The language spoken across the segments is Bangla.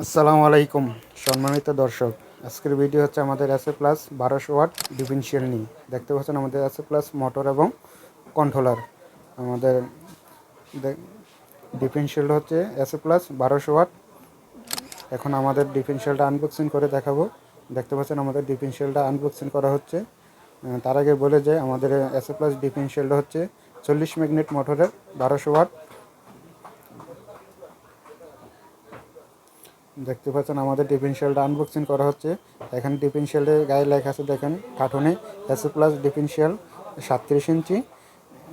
আসসালামু আলাইকুম, সম্মানিত দর্শক। আজকের ভিডিও হচ্ছে আমাদের এস প্লাস বারোশো ওয়াট ডিফেন্সিয়াল নিয়ে। দেখতে পাচ্ছেন আমাদের এস প্লাস মোটর এবং কন্ট্রোলার আমাদের ডিফেন্সিয়াল হচ্ছে এস প্লাস বারোশো ওয়াট। এখন আমাদের ডিফেন্সিয়ালটা আনবক্সিং করে দেখাবো। দেখতে পাচ্ছেন আমাদের ডিফেন্সিয়ালটা আনবক্সিং করা হচ্ছে। তার আগে বলে যে আমাদের এস প্লাস ডিফেন্সিয়ালটা হচ্ছে চল্লিশ ম্যাগনেট মোটরের বারোশো ওয়াট। দেখতে পাচ্ছেন, আমাদের ডিফেন্সিয়ালটা আনবক্সিং করা হচ্ছে। এখানে ডিফেন্সিয়ালের গায়ে লেখা আছে, দেখেন, কার্টুনে এসএ প্লাস ডিফেন্সিয়াল সাতত্রিশ ইঞ্চি,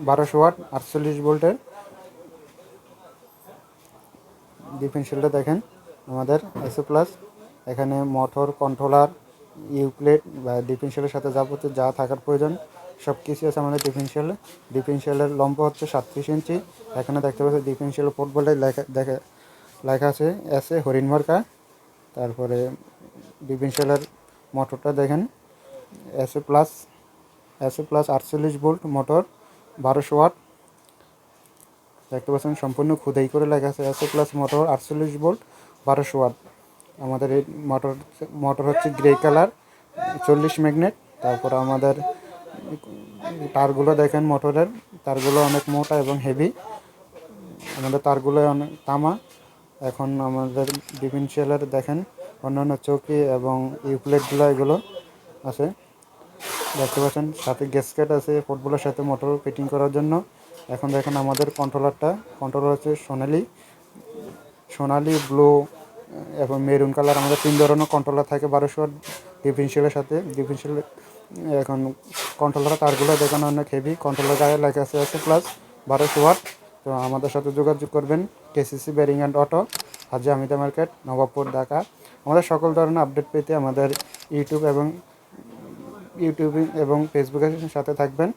বারোশো ওয়াট, আটচল্লিশ ভোল্টের। ডিফেন্সিয়ালটা দেখেন, আমাদের এসএ প্লাস এখানে মোটর কন্ট্রোলার ইউপ্লেট বা ডিফেন্সিয়ালের সাথে যাবতীয় যা থাকার প্রয়োজন সব কিছু আছে আমাদের ডিফেন্সিয়ালে ডিফেন্সিয়ালের লম্ব হচ্ছে সাতত্রিশ ইঞ্চি, এখানে দেখতে পাচ্ছি ডিফেন্সিয়াল বলে লেখা, দেখে লেখা আছে এসে হরিণ মার্কা। তারপরে ডিফেন্সিয়ালের মোটরটা দেখেন। এসে প্লাস এসে প্লাস আটচল্লিশ ভোল্ট মোটর, বারোশো ওয়াট দেখতে পাচ্ছেন, সম্পূর্ণ খুদাই করে লেখা আছে এসে প্লাস মোটর, আটচল্লিশ ভোল্ট বারোশো ওয়াট আমাদের এই মোটর মোটর হচ্ছে গ্রে কালার চল্লিশ ম্যাগনেট তারপর আমাদের তারগুলো দেখেন মোটরের। তারগুলো অনেক মোটা এবং হেভি আমাদের তারগুলো অনেক তামা। এখন আমাদের ডিফেন্সিয়ালের দেখেন অন্যান্য চৌকি এবং ইউপ্লেটগুলো এগুলো আছে। দেখতে পাচ্ছেন, সাথে গ্যাসকেট আছে, ফুটবলের সাথে মোটর ফিটিং করার জন্য। এখন দেখেন আমাদের কন্ট্রোলারটা কন্ট্রোলার হচ্ছে সোনালি। সোনালি ব্লু এবং মেরুন কালার আমাদের তিন ধরনের কন্ট্রোলার থাকে বারোশো ডিফেন্সিয়ালের সাথে। ডিফেন্সিয়াল এখন কন্ট্রোলার তারগুলো দেখেন অনেক হেভি কন্ট্রোলার গায়ে লেখা আছে আছে প্লাস বারোশো ওয়াট তো আমাদের সাথে যোগাযোগ করবেন KCC bearing and auto, Haji Amida market, Nawabpur, Dhaka. আমাদের সকল ধরনের আপডেট পেতে আমাদের ইউটিউব এবং ইউটিউব এবং ফেসবুকের সাথে থাকবেন।